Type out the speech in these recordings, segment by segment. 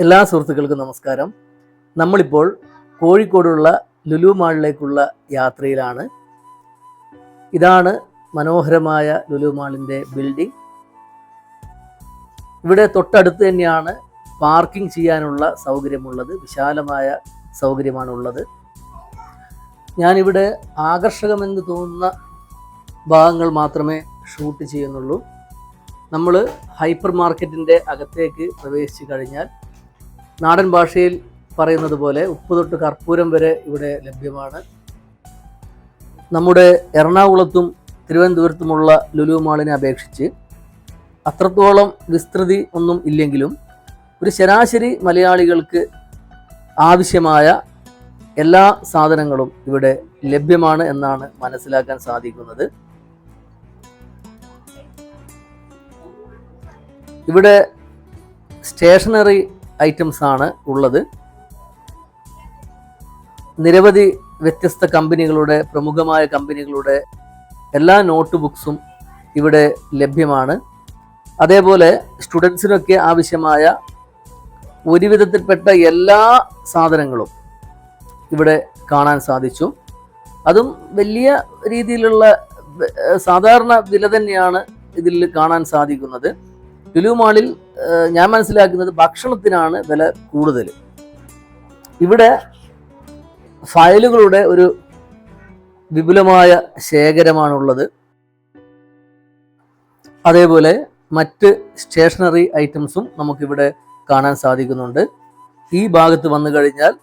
എല്ലാ സുഹൃത്തുക്കൾക്കും നമസ്കാരം. നമ്മളിപ്പോൾ കോഴിക്കോടുള്ള ലുലു മാളിലേക്കുള്ള യാത്രയിലാണ്. ഇതാണ് മനോഹരമായ ലുലു മാളിന്റെ ബിൽഡിംഗ്. ഇവിടെ തൊട്ടടുത്ത് തന്നെയാണ് പാർക്കിംഗ് ചെയ്യാനുള്ള സൗകര്യമുള്ളത്. വിശാലമായ സൗകര്യമാണുള്ളത്. ഞാനിവിടെ ആകർഷകമെന്ന് തോന്നുന്ന ഭാഗങ്ങൾ മാത്രമേ ഷൂട്ട് ചെയ്യുന്നുള്ളൂ. നമ്മൾ ഹൈപ്പർ മാർക്കറ്റിന്റെ അകത്തേക്ക് പ്രവേശിച്ചു കഴിഞ്ഞാൽ നാടൻ ഭാഷയിൽ പറയുന്നത് പോലെ ഉപ്പ് തൊട്ട് കർപ്പൂരം വരെ ഇവിടെ ലഭ്യമാണ്. നമ്മുടെ എറണാകുളത്തും തിരുവനന്തപുരത്തുമുള്ള ലുലു മാളിനെ അപേക്ഷിച്ച് അത്രത്തോളം വിസ്തൃതി ഒന്നും ഇല്ലെങ്കിലും ഒരു ശരാശരി മലയാളികൾക്ക് ആവശ്യമായ എല്ലാ സാധനങ്ങളും ഇവിടെ ലഭ്യമാണ് എന്നാണ് മനസ്സിലാക്കാൻ സാധിക്കുന്നത്. ഇവിടെ സ്റ്റേഷനറി ഐറ്റംസ് ആണ് ഉള്ളത്. നിരവധി വ്യത്യസ്ത കമ്പനികളുടെ പ്രമുഖമായ കമ്പനികളുടെ എല്ലാ നോട്ട് ബുക്സും ഇവിടെ ലഭ്യമാണ്. അതേപോലെ സ്റ്റുഡൻസിനൊക്കെ ആവശ്യമായ ഒരുവിധത്തിൽപ്പെട്ട എല്ലാ സാധനങ്ങളും ഇവിടെ കാണാൻ സാധിച്ചു. അതും വലിയ രീതിയിലുള്ള സാധാരണ വില തന്നെയാണ് ഇതിൽ കാണാൻ സാധിക്കുന്നത്. ലുലു മാളിൽ ഞാൻ മനസ്സിലാക്കുന്നത് ഭക്ഷണത്തിനാണ് വില കൂടുതൽ. ഇവിടെ ഫയലുകളുടെ ഒരു വിപുലമായ ശേഖരമാണുള്ളത്. അതേപോലെ മറ്റ് സ്റ്റേഷനറി ഐറ്റംസും നമുക്കിവിടെ കാണാൻ സാധിക്കുന്നുണ്ട്. ഈ ഭാഗത്ത് വന്നു കഴിഞ്ഞാൽ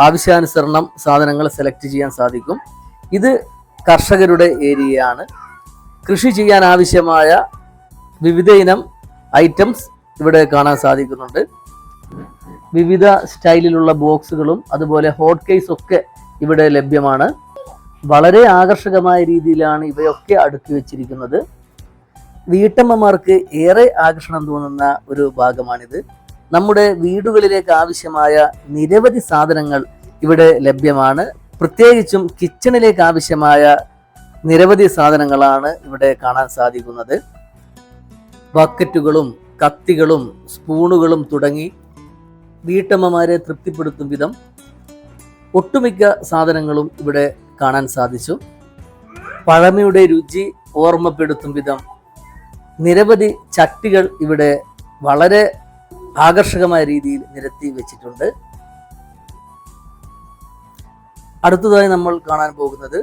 ആവശ്യാനുസരണം സാധനങ്ങൾ സെലക്ട് ചെയ്യാൻ സാധിക്കും. ഇത് കർഷകരുടെ ഏരിയയാണ്. കൃഷി ചെയ്യാൻ ആവശ്യമായ വിവിധ ഇനം ഐറ്റംസ് ഇവിടെ കാണാൻ സാധിക്കുന്നുണ്ട്. വിവിധ സ്റ്റൈലിലുള്ള ബോക്സുകളും അതുപോലെ ഹോട്ട് കേസ് ഒക്കെ ഇവിടെ ലഭ്യമാണ്. വളരെ ആകർഷകമായ രീതിയിലാണ് ഇവയൊക്കെ അടുക്കി വെച്ചിരിക്കുന്നത്. വീട്ടമ്മമാർക്ക് ഏറെ ആകർഷണം തോന്നുന്ന ഒരു ഭാഗമാണിത്. നമ്മുടെ വീടുകളിലേക്ക് ആവശ്യമായ നിരവധി സാധനങ്ങൾ ഇവിടെ ലഭ്യമാണ്. പ്രത്യേകിച്ചും കിച്ചണിലേക്ക് ആവശ്യമായ നിരവധി സാധനങ്ങളാണ് ഇവിടെ കാണാൻ സാധിക്കുന്നത്. ബക്കറ്റുകളും കത്തികളും സ്പൂണുകളും തുടങ്ങി വീട്ടമ്മമാരെ തൃപ്തിപ്പെടുത്തും വിധം ഒട്ടുമിക്ക സാധനങ്ങളും ഇവിടെ കാണാൻ സാധിച്ചു. പഴമയുടെ രുചി ഓർമ്മപ്പെടുത്തും വിധം നിരവധി ചട്ടികൾ ഇവിടെ വളരെ ആകർഷകമായ രീതിയിൽ നിരത്തി വെച്ചിട്ടുണ്ട്. അടുത്തതായി നമ്മൾ കാണാൻ പോകുന്നത്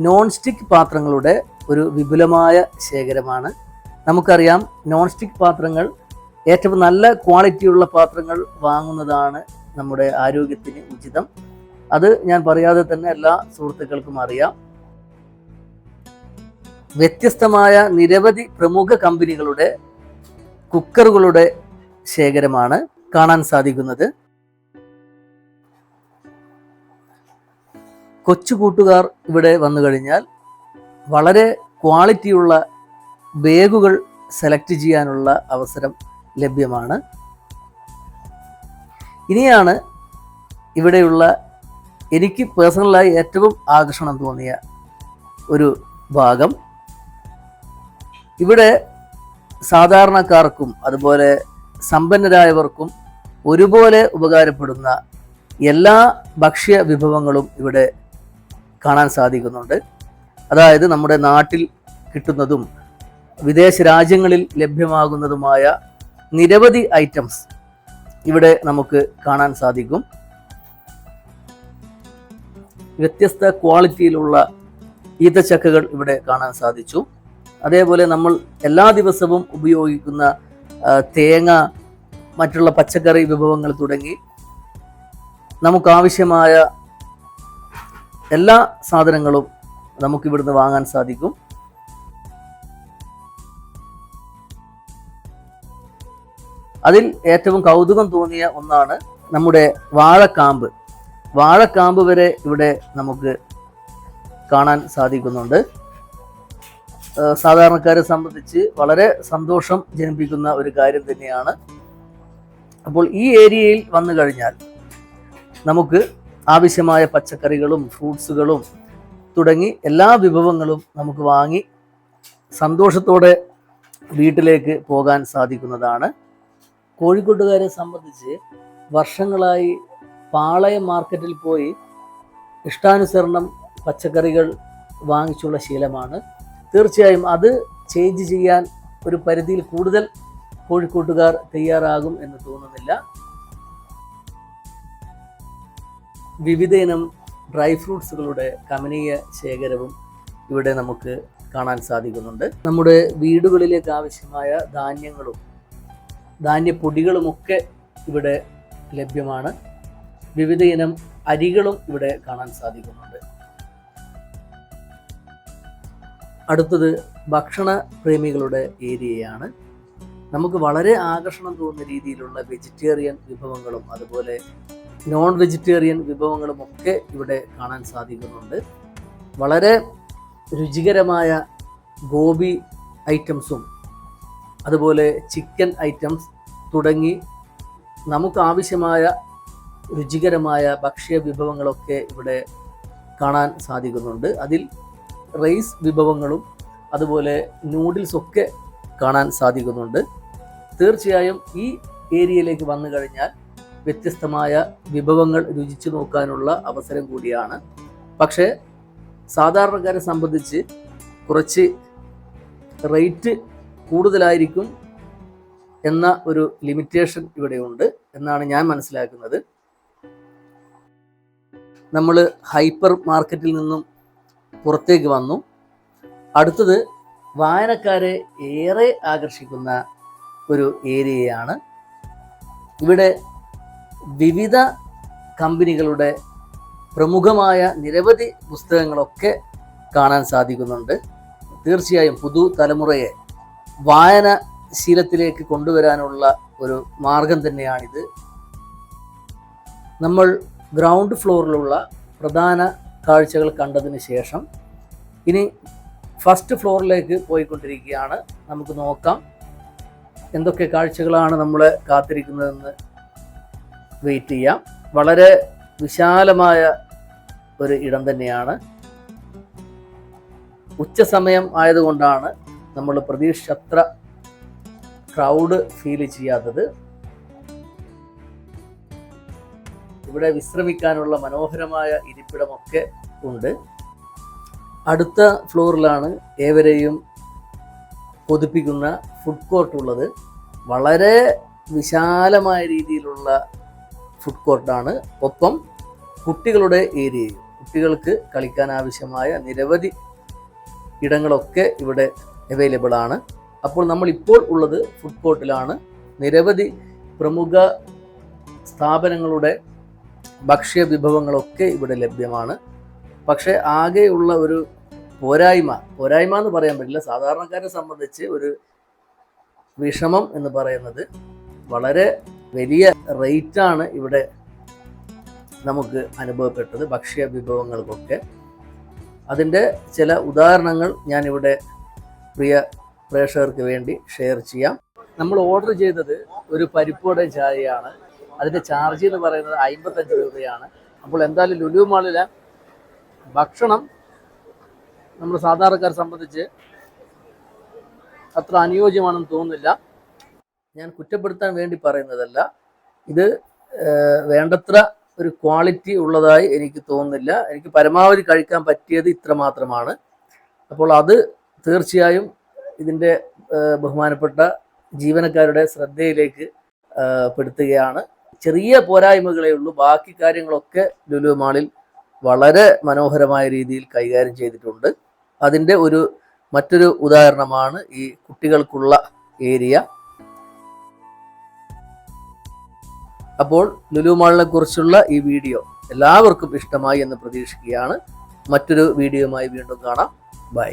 നോൺ സ്റ്റിക്ക് പാത്രങ്ങളുടെ ഒരു വിപുലമായ ശേഖരമാണ്. നമുക്കറിയാം നോൺ സ്റ്റിക്ക് പാത്രങ്ങൾ ഏറ്റവും നല്ല ക്വാളിറ്റിയുള്ള പാത്രങ്ങൾ വാങ്ങുന്നതാണ് നമ്മുടെ ആരോഗ്യത്തിന് ഉചിതം. അത് ഞാൻ പറയാതെ തന്നെ എല്ലാ സുഹൃത്തുക്കൾക്കും അറിയാം. വ്യത്യസ്തമായ നിരവധി പ്രമുഖ കമ്പനികളുടെ കുക്കറുകളുടെ ശേഖരമാണ് കാണാൻ സാധിക്കുന്നത്. കൊച്ചു കൂട്ടുകാർ ഇവിടെ വന്നു കഴിഞ്ഞാൽ വളരെ ക്വാളിറ്റിയുള്ള ബാഗുകൾ സെലക്ട് ചെയ്യാനുള്ള അവസരം ലഭ്യമാണ്. ഇനിയാണ് ഇവിടെയുള്ള എനിക്ക് പേഴ്സണലായി ഏറ്റവും ആകർഷണം തോന്നിയ ഒരു ഭാഗം. ഇവിടെ സാധാരണക്കാർക്കും അതുപോലെ സമ്പന്നരായവർക്കും ഒരുപോലെ ഉപകാരപ്പെടുന്ന എല്ലാ ഭക്ഷ്യ വിഭവങ്ങളും ഇവിടെ കാണാൻ സാധിക്കുന്നുണ്ട്. അതായത് നമ്മുടെ നാട്ടിൽ കിട്ടുന്നതും വിദേശ രാജ്യങ്ങളിൽ ലഭ്യമാകുന്നതുമായ നിരവധി ഐറ്റംസ് ഇവിടെ നമുക്ക് കാണാൻ സാധിക്കും. വ്യത്യസ്ത ക്വാളിറ്റിയിലുള്ള ഈത്തച്ചക്കകൾ ഇവിടെ കാണാൻ സാധിച്ചു. അതേപോലെ നമ്മൾ എല്ലാ ദിവസവും ഉപയോഗിക്കുന്ന തേങ്ങ മറ്റുള്ള പച്ചക്കറി വിഭവങ്ങൾ തുടങ്ങി നമുക്കാവശ്യമായ എല്ലാ സാധനങ്ങളും നമുക്കിവിടുന്ന് വാങ്ങാൻ സാധിക്കും. അതിൽ ഏറ്റവും കൗതുകം തോന്നിയ ഒന്നാണ് നമ്മുടെ വാഴക്കാമ്പ്. വാഴക്കാമ്പ് വരെ ഇവിടെ നമുക്ക് കാണാൻ സാധിക്കുന്നുണ്ട്. സാധാരണക്കാരെ സംബന്ധിച്ച് വളരെ സന്തോഷം ജനിപ്പിക്കുന്ന ഒരു കാര്യം തന്നെയാണ്. അപ്പോൾ ഈ ഏരിയയിൽ വന്നു കഴിഞ്ഞാൽ നമുക്ക് ആവശ്യമായ പച്ചക്കറികളും ഫ്രൂട്ട്സുകളും തുടങ്ങി എല്ലാ വിഭവങ്ങളും നമുക്ക് വാങ്ങി സന്തോഷത്തോടെ വീട്ടിലേക്ക് പോകാൻ സാധിക്കുന്നതാണ്. കോഴിക്കോട്ടുകാരെ സംബന്ധിച്ച് വർഷങ്ങളായി പാളയം മാർക്കറ്റിൽ പോയി ഇഷ്ടാനുസരണം പച്ചക്കറികൾ വാങ്ങിച്ചുള്ള ശീലമാണ്. തീർച്ചയായും അത് ചേഞ്ച് ചെയ്യാൻ ഒരു പരിധിയിൽ കൂടുതൽ കോഴിക്കോട്ടുകാർ തയ്യാറാകും എന്ന് തോന്നുന്നില്ല. വിവിധ ഇനം ഡ്രൈ ഫ്രൂട്ട്സുകളുടെ കമനീയ ശേഖരവും ഇവിടെ നമുക്ക് കാണാൻ സാധിക്കുന്നുണ്ട്. നമ്മുടെ വീടുകളിലേക്ക് ആവശ്യമായ ധാന്യങ്ങളും ധാന്യപ്പൊടികളുമൊക്കെ ഇവിടെ ലഭ്യമാണ്. വിവിധ ഇനം അരികളും ഇവിടെ കാണാൻ സാധിക്കുന്നുണ്ട്. അടുത്തത് ഭക്ഷണ പ്രേമികളുടെ ഏരിയയാണ്. നമുക്ക് വളരെ ആകർഷണം തോന്നുന്ന രീതിയിലുള്ള വെജിറ്റേറിയൻ വിഭവങ്ങളും അതുപോലെ നോൺ വെജിറ്റേറിയൻ വിഭവങ്ങളും ഒക്കെ ഇവിടെ കാണാൻ സാധിക്കുന്നുണ്ട്. വളരെ രുചികരമായ ഗോപി ഐറ്റംസും അതുപോലെ ചിക്കൻ ഐറ്റംസ് തുടങ്ങി നമുക്ക് ആവശ്യമായ രുചികരമായ ഭക്ഷ്യ വിഭവങ്ങളൊക്കെ ഇവിടെ കാണാൻ സാധിക്കുന്നുണ്ട്. അതിൽ റൈസ് വിഭവങ്ങളും അതുപോലെ നൂഡിൽസൊക്കെ കാണാൻ സാധിക്കുന്നുണ്ട്. തീർച്ചയായും ഈ ഏരിയയിലേക്ക് വന്നു കഴിഞ്ഞാൽ വ്യത്യസ്തമായ വിഭവങ്ങൾ രുചിച്ചു നോക്കാനുള്ള അവസരം കൂടിയാണ്. പക്ഷേ സാധാരണക്കാരെ സംബന്ധിച്ച് കുറച്ച് റേറ്റ് കൂടുതലായിരിക്കും എന്ന ഒരു ലിമിറ്റേഷൻ ഇവിടെയുണ്ട് എന്നാണ് ഞാൻ മനസ്സിലാക്കുന്നത്. നമ്മൾ ഹൈപ്പർ മാർക്കറ്റിൽ നിന്നും പുറത്തേക്ക് വന്നു. അടുത്തത് വായനക്കാരെ ഏറെ ആകർഷിക്കുന്ന ഒരു ഏരിയയാണ്. ഇവിടെ വിവിധ കമ്പനികളുടെ പ്രമുഖമായ നിരവധി പുസ്തകങ്ങളൊക്കെ കാണാൻ സാധിക്കുന്നുണ്ട്. തീർച്ചയായും പുതു തലമുറയെ വായന ശീലത്തിലേക്ക് കൊണ്ടുവരാനുള്ള ഒരു മാർഗം തന്നെയാണിത്. നമ്മൾ ഗ്രൗണ്ട് ഫ്ലോറിലുള്ള പ്രധാന കാഴ്ചകൾ കണ്ടതിന് ശേഷം ഇനി ഫസ്റ്റ് ഫ്ലോറിലേക്ക് പോയിക്കൊണ്ടിരിക്കുകയാണ്. നമുക്ക് നോക്കാം എന്തൊക്കെ കാഴ്ചകളാണ് നമ്മളെ കാത്തിരിക്കുന്നതെന്ന് വെയിറ്റ് ചെയ്യാം. വളരെ വിശാലമായ ഒരു ഇടം തന്നെയാണ്. ഉച്ച സമയം ആയതുകൊണ്ടാണ് നമ്മൾ പ്രതീക്ഷത്ര ക്രൗഡ് ഫീൽ ചെയ്യാത്തത് ഇവിടെ വിശ്രമിക്കാനുള്ള മനോഹരമായ ഇരിപ്പിടമൊക്കെ ഉണ്ട്. അടുത്ത ഫ്ലോറിലാണ് ഏവരെയും കൊതിപ്പിക്കുന്ന ഫുഡ് കോർട്ട് ഉള്ളത്. വളരെ വിശാലമായ രീതിയിലുള്ള ഫുഡ് കോർട്ടാണ് ഒപ്പം കുട്ടികളുടെ ഏരിയയും കുട്ടികൾക്ക് കളിക്കാൻ ആവശ്യമായ നിരവധി ഇടങ്ങളൊക്കെ ഇവിടെ അവൈലബിൾ ആണ്. അപ്പോൾ നമ്മൾ ഇപ്പോൾ ഉള്ളത് ഫുഡ് കോർട്ടിലാണ് നിരവധി പ്രമുഖ സ്ഥാപനങ്ങളുടെ ഭക്ഷ്യ വിഭവങ്ങളൊക്കെ ഇവിടെ ലഭ്യമാണ്. പക്ഷേ ആകെയുള്ള ഒരു പോരായ്മ പോരായ്മ എന്ന് പറയാൻ പറ്റില്ല. സാധാരണക്കാരെ സംബന്ധിച്ച് ഒരു വിഷമം എന്ന് പറയുന്നത് വളരെ വലിയ റേറ്റാണ് ഇവിടെ നമുക്ക് അനുഭവപ്പെട്ടത് ഭക്ഷ്യ വിഭവങ്ങൾക്കൊക്കെ. അതിന്റെ ചില ഉദാഹരണങ്ങൾ ഞാനിവിടെ പ്രിയ പ്രേക്ഷകർക്ക് വേണ്ടി ഷെയർ ചെയ്യാം. നമ്മൾ ഓർഡർ ചെയ്തത് ഒരു പരിപ്പോടെ ചായയാണ്. അതിന്റെ ചാർജ് എന്ന് പറയുന്നത് അമ്പത്തഞ്ച് രൂപയാണ്. അപ്പോൾ എന്തായാലും ലുലു മാളിലെ ഭക്ഷണം നമ്മൾ സാധാരണക്കാരെ സംബന്ധിച്ച് അത്ര അനുയോജ്യമാണെന്ന് തോന്നുന്നില്ല. ഞാൻ കുറ്റപ്പെടുത്താൻ വേണ്ടി പറയുന്നതല്ല. ഇത് വേണ്ടത്ര ഒരു ക്വാളിറ്റി ഉള്ളതായി എനിക്ക് തോന്നുന്നില്ല. എനിക്ക് പരമാവധി കഴിക്കാൻ പറ്റിയത് ഇത്ര മാത്രമാണ് അപ്പോൾ അത് തീർച്ചയായും ഇതിന്റെ ബഹുമാനപ്പെട്ട ജീവനക്കാരുടെ ശ്രദ്ധയിലേക്ക് പെടുത്തുകയാണ്. ചെറിയ പോരായ്മകളേ ഉള്ളൂ. ബാക്കി കാര്യങ്ങളൊക്കെ ലുലു മാളിൽ വളരെ മനോഹരമായ രീതിയിൽ കൈകാര്യം ചെയ്തിട്ടുണ്ട്. അതിന്റെ ഒരു മറ്റൊരു ഉദാഹരണമാണ് ഈ കുട്ടികൾക്കുള്ള ഏരിയ. അപ്പോൾ ലുലു മാളിനെ കുറിച്ചുള്ള ഈ വീഡിയോ എല്ലാവർക്കും ഇഷ്ടമായി എന്ന് പ്രതീക്ഷിക്കുകയാണ്. മറ്റൊരു വീഡിയോയുമായി വീണ്ടും കാണാം. ബൈ.